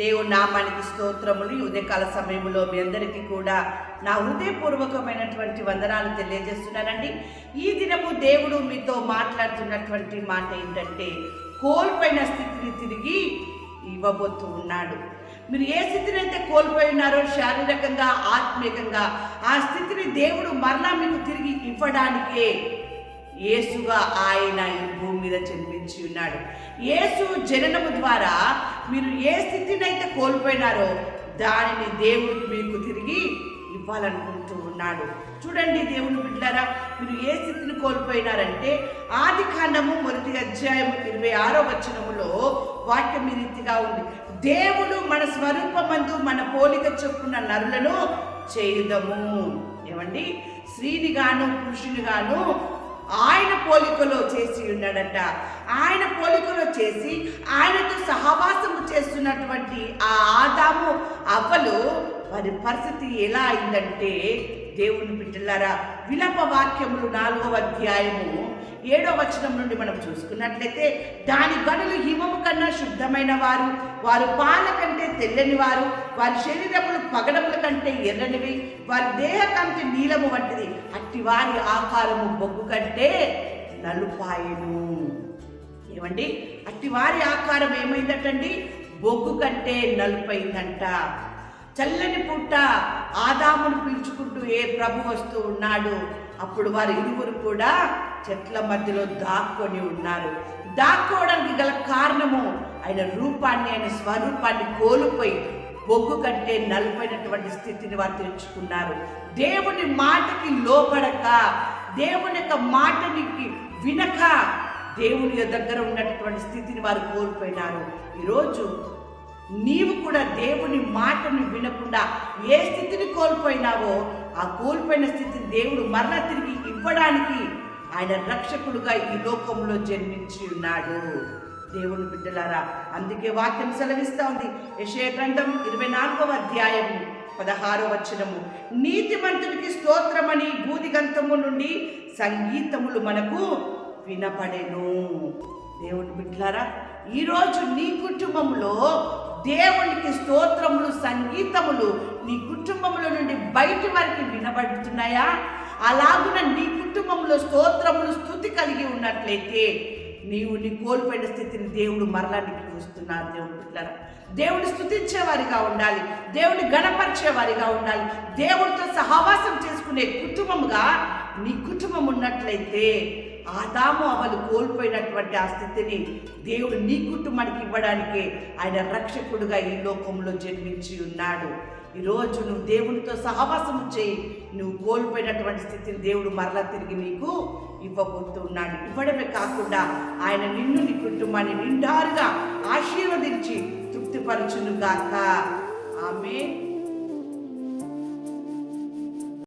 దేవుడు నామానికి స్తోత్రములు. ఈ ఉదయకాల సమయంలో మీ అందరికీ కూడా నా హృదయపూర్వకమైనటువంటి వందనాలు తెలియజేస్తున్నానండి. ఈ దినము దేవుడు మీతో మాట్లాడుతున్నటువంటి మాట ఏంటంటే కోల్పోయిన స్థితిని తిరిగి ఇవ్వబోతూ ఉన్నాడు. మీరు ఏ స్థితిని అయితే కోల్పోయి ఉన్నారో శారీరకంగా ఆత్మీయంగా ఆ స్థితిని దేవుడు మరలా మీకు తిరిగి ఇవ్వడానికే యేసుగా ఆయన ఈ మీద జన్మించి ఉన్నాడు. యేసు జననము ద్వారా మీరు ఏ స్థితినైతే కోల్పోయినారో దానిని దేవుడు మీకు తిరిగి ఇవ్వాలనుకుంటూ ఉన్నాడు. చూడండి దేవుని బిడ్డారా మీరు ఏ స్థితిని కోల్పోయినారంటే ఆది కాండము మొదటి అధ్యాయం ఇరవై ఆరో వచనములో వాక్యం రీతిగా ఉంది. దేవుడు మన స్వరూపమందు మన పోలిక చొప్పున నరులను చేయుదము. ఏమండి? స్త్రీని గాను పురుషుని గాను ఆయన పోలికలో చేసి ఉన్నాడట. ఆయన పోలికలో చేసి ఆయనతో సహవాసము చేస్తున్నటువంటి ఆ ఆదాము అవ్వలు వారి పరిస్థితి ఎలా అయిందంటే దేవుని బిడ్డలారా విలప వాక్యములు నాలుగవ అధ్యాయము ఏడో వచనం నుండి మనం చూసుకున్నట్లయితే దాని గనులు హిమము కన్నా శుద్ధమైన వారు వారు పాల కంటే తెల్లని వారు వారి శరీరములు పగడముల కంటే ఎర్రనివి వారి దేహ కంటే నీలము వంటిది. అట్టి వారి ఆకారము బొగ్గు కంటే నలుపాయను. ఏమండి? అట్టి వారి ఆకారం ఏమైందటండి? బొగ్గు కంటే నలుపైందంట. చల్లని పుట్ట ఆదామును పిలుచుకుంటూ ఏ ప్రభు వస్తూ ఉన్నాడు? అప్పుడు వారు ఇరువురు కూడా చెట్ల మధ్యలో దాక్కొని ఉన్నారు. దాక్కోవడానికి గల కారణము ఆయన రూపాన్ని ఆయన స్వరూపాన్ని కోల్పోయి బొగ్గు కంటే నలుపైనటువంటి స్థితిని వారు తెచ్చుకున్నారు. దేవుని మాటకి లోబడక దేవుని యొక్క మాటనికి వినక దేవుని దగ్గర ఉన్నటువంటి స్థితిని వారు కోల్పోయినారు. ఈరోజు నీవు కూడా దేవుని మాటను వినకుండా ఏ స్థితిని కోల్పోయినావో ఆ కోల్పోయిన స్థితిని దేవుడు మరలా తిరిగి ఇవ్వడానికి ఆయన రక్షకుడుగా ఈ లోకంలో జన్మించి ఉన్నాడు. దేవుని బిడ్డలారా అందుకే వాక్యం సెలవిస్తా ఉంది. యశయ గ్రంథం ఇరవై నాలుగవ అధ్యాయము పదహారో వచనము. నీతిమంతుడికి స్తోత్రమని భూదిగంతము నుండి సంగీతములు మనకు వినపడేను దేవుని బిడ్డలారా ఈరోజు నీ కుటుంబంలో దేవునికి స్తోత్రములు సంగీతములు నీ కుటుంబంలో నుండి బయటి వరకు వినబడుతున్నాయా? అలాగున నీ కుటుంబంలో స్తోత్రములు స్థుతి కలిగి ఉన్నట్లయితే నీవు నీ కోల్పోయిన స్థితిని దేవుడు మరలా నీకు చూస్తున్నారు దేవుడు బిడ్డలారా దేవుడు స్థుతించేవారిగా ఉండాలి. దేవుని గణపరిచేవారిగా ఉండాలి. దేవుడితో సహవాసం చేసుకునే కుటుంబముగా నీ కుటుంబం ఉన్నట్లయితే ఆదాము అవలు కోల్పోయినటువంటి ఆ స్థితిని దేవుడు నీ కుటుంబానికి ఇవ్వడానికే ఆయన రక్షకుడుగా ఈ లోకంలో జన్మించి ఉన్నాడు. ఈరోజు నువ్వు దేవునితో సహవాసం చేయి. నువ్వు కోల్పోయినటువంటి స్థితిని దేవుడు మరలా తిరిగి నీకు ఇవ్వబోతున్నాడు. ఇవ్వడమే కాకుండా ఆయన నిన్ను నీ కుటుంబాన్ని నిండారుగా ఆశీర్వదించి తృప్తిపరచునుగాక. ఆమె